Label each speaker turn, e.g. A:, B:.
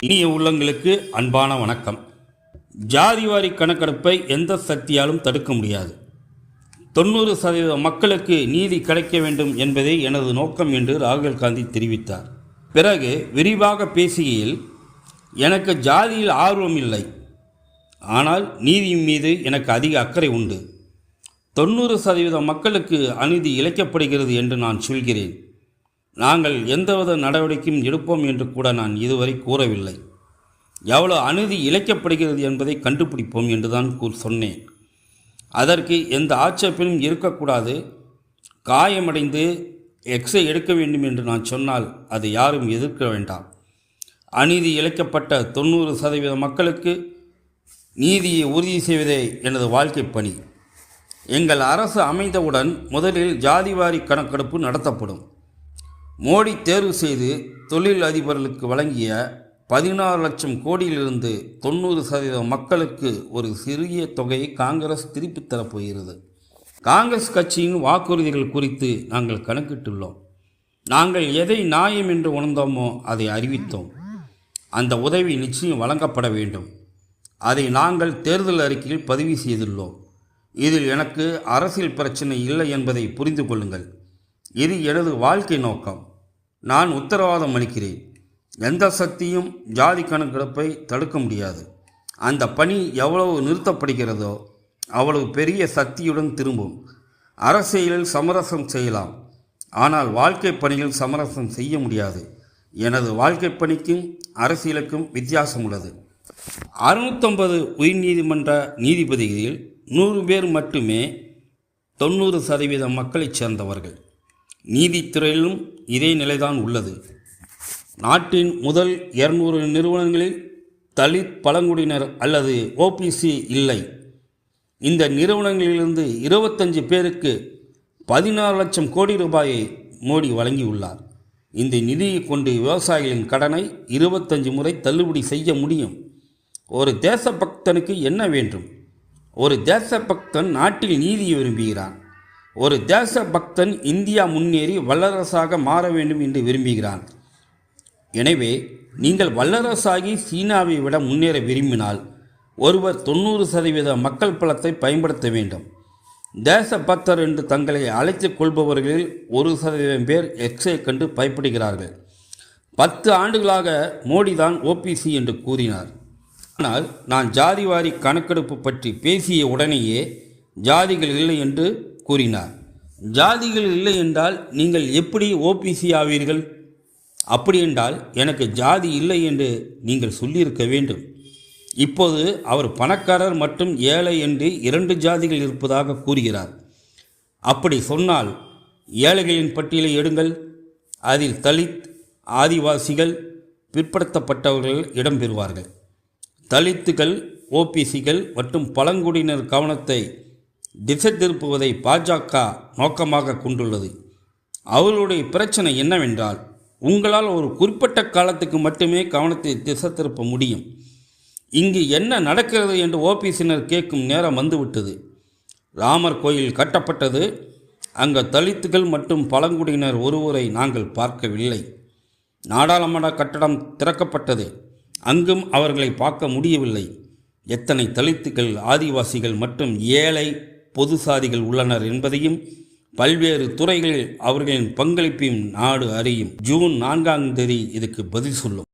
A: இனிய உள்ளங்களுக்கு அன்பான வணக்கம். ஜாதிவாரி கணக்கெடுப்பை எந்த சக்தியாலும் தடுக்க முடியாது. தொண்ணூறு சதவீத மக்களுக்கு நீதி கிடைக்க வேண்டும் என்பதே எனது நோக்கம் என்று ராகுல் காந்தி தெரிவித்தார். பிறகு விரிவாக பேசுகையில் எனக்கு ஜாதியில் ஆர்வம் இல்லை. ஆனால் நீதியின் மீது எனக்கு அதிக அக்கறை உண்டு. தொண்ணூறு சதவீத மக்களுக்கு அநீதி இழைக்கப்படுகிறது என்று நான் சொல்கிறேன். நாங்கள் எந்தவித நடவடிக்கையும் எடுப்போம் என்று கூட நான் இதுவரை கூறவில்லை. எவ்வளோ அநீதி இழைக்கப்படுகிறது என்பதை கண்டுபிடிப்போம் என்றுதான் கூ சொன்னேன். அதற்கு எந்த ஆட்சேபனும் இருக்கக்கூடாது. காயமடைந்து எக்ஸை எடுக்க வேண்டும் என்று நான் சொன்னால் அது யாரும் எதிர்க்க வேண்டாம். அநீதி இழைக்கப்பட்ட தொண்ணூறு சதவீத மக்களுக்கு நீதியை உறுதி செய்வதே எனது வாழ்க்கை பணி. எங்கள் அரசு அமைந்தவுடன் முதலில் ஜாதிவாரி கணக்கெடுப்பு நடத்தப்படும். மோடி தேர்வு செய்து தொழில் அதிபர்களுக்கு வழங்கிய பதினாறு லட்சம் கோடியிலிருந்து தொண்ணூறு சதவீத மக்களுக்கு ஒரு சிறிய தொகையை காங்கிரஸ் திருப்பித் தரப்போகிறது காங்கிரஸ் கட்சியின் வாக்குறுதிகள் குறித்து நாங்கள் கணக்கிட்டுள்ளோம். நாங்கள் எதை நியாயம் என்று உணர்ந்தோமோ அதை அறிவித்தோம். அந்த உதவி நிச்சயம் வழங்கப்பட வேண்டும். அதை நாங்கள் தேர்தல் அறிக்கையில் பதிவு செய்துள்ளோம். இதில் எனக்கு அரசியல் பிரச்சனை இல்லை என்பதை புரிந்து கொள்ளுங்கள். இது எனது வாழ்க்கை நோக்கம். நான் உத்தரவாதம் அளிக்கிறேன். எந்த சக்தியும் ஜாதி கணக்கெடுப்பை தடுக்க முடியாது. அந்த பணி எவ்வளவு நிறுத்தப்படுகிறதோ அவ்வளவு பெரிய சக்தியுடன் திரும்பும். அரசியலில் சமரசம் செய்யலாம். ஆனால் வாழ்க்கை பணியில் சமரசம் செய்ய முடியாது. எனது வாழ்க்கை பணிக்கும் அரசியலுக்கும் வித்தியாசம் உள்ளது. அறுநூத்தொன்பது உயர்நீதிமன்ற நீதிபதிகளில் நூறு பேர் மட்டுமே தொண்ணூறு சதவீத மக்களைச் சேர்ந்தவர்கள். நீதித்துறையிலும் இதே நிலைதான் உள்ளது. நாட்டின் முதல் இருநூறு நிறுவனங்களில் தலித் பழங்குடியினர் அல்லது ஓபிசி இல்லை. இந்த நிறுவனங்களிலிருந்து இருபத்தஞ்சு பேருக்கு பதினாறு லட்சம் கோடி ரூபாயை மோடி வழங்கியுள்ளார். இந்த நிதியை கொண்டு விவசாயிகளின் கடனை இருபத்தஞ்சு முறை தள்ளுபடி செய்ய முடியும். ஒரு தேசபக்தனுக்கு என்ன வேண்டும்? ஒரு தேசபக்தன் நாட்டில் நீதியை விரும்புகிறான். ஒரு தேசபக்தன் இந்தியா முன்னேறி வல்லரசாக மாற வேண்டும் என்று விரும்புகிறான். எனவே நீங்கள் வல்லரசாகி சீனாவை விட முன்னேற விரும்பினால் ஒருவர் தொண்ணூறு சதவீத மக்கள் பலத்தை பயன்படுத்த வேண்டும். தேசபக்தர் என்று தங்களை அழைத்துக் கொள்பவர்களில் ஒரு சதவீதம் பேர் எக்ஸை கண்டு பயப்படுகிறார்கள். பத்து ஆண்டுகளாக மோடி தான் ஓபிசி என்று கூறினார். ஆனால் நான் ஜாதிவாரி கணக்கெடுப்பு பற்றி பேசிய உடனேயே ஜாதிகள் இல்லை என்று கூறினார். ஜாதிகள் இல்லை என்றால் நீங்கள் எப்படி ஓபிசி ஆவீர்கள்? அப்படி என்றால் எனக்கு ஜாதி இல்லை என்று நீங்கள் சொல்லியிருக்க வேண்டும். இப்போது அவர் பணக்காரர் மற்றும் ஏழை என்று இரண்டு ஜாதிகள் இருப்பதாக கூறுகிறார். அப்படி சொன்னால் ஏழைகளின் பட்டியலை எடுங்கள். அதில் தலித் ஆதிவாசிகள் பிற்படுத்தப்பட்டவர்கள் இடம்பெறுவார்கள் தலித்துகள் ஓபிசிகள் மற்றும் பழங்குடியினர் கவனத்தை திசை திருப்புவதை பாஜக நோக்கமாக கொண்டுள்ளது. அவர்களுடைய பிரச்சனை என்னவென்றால் உங்களால் ஒரு குறிப்பிட்ட காலத்துக்கு மட்டுமே கவனத்தை திசை திருப்ப முடியும். இங்கு என்ன நடக்கிறது என்று ஓபிசினர் கேட்கும் நேரம் வந்துவிட்டது. ராமர் கோயில் கட்டப்பட்டது. அங்கு தலித்துகள் மற்றும் பழங்குடியினர் ஒருவரை நாங்கள் பார்க்கவில்லை. நாடாளுமன்ற கட்டடம் திறக்கப்பட்டது. அங்கும் அவர்களை பார்க்க முடியவில்லை. எத்தனை தலித்துகள் ஆதிவாசிகள் மற்றும் ஏழை பொது சாதிகள் உள்ளனர் என்பதையும் பல்வேறு துறைகளில் அவர்களின் பங்களிப்பையும் நாடு அறியும். ஜூன் நான்காம் தேதி இதுக்கு பதில் சொல்லும்.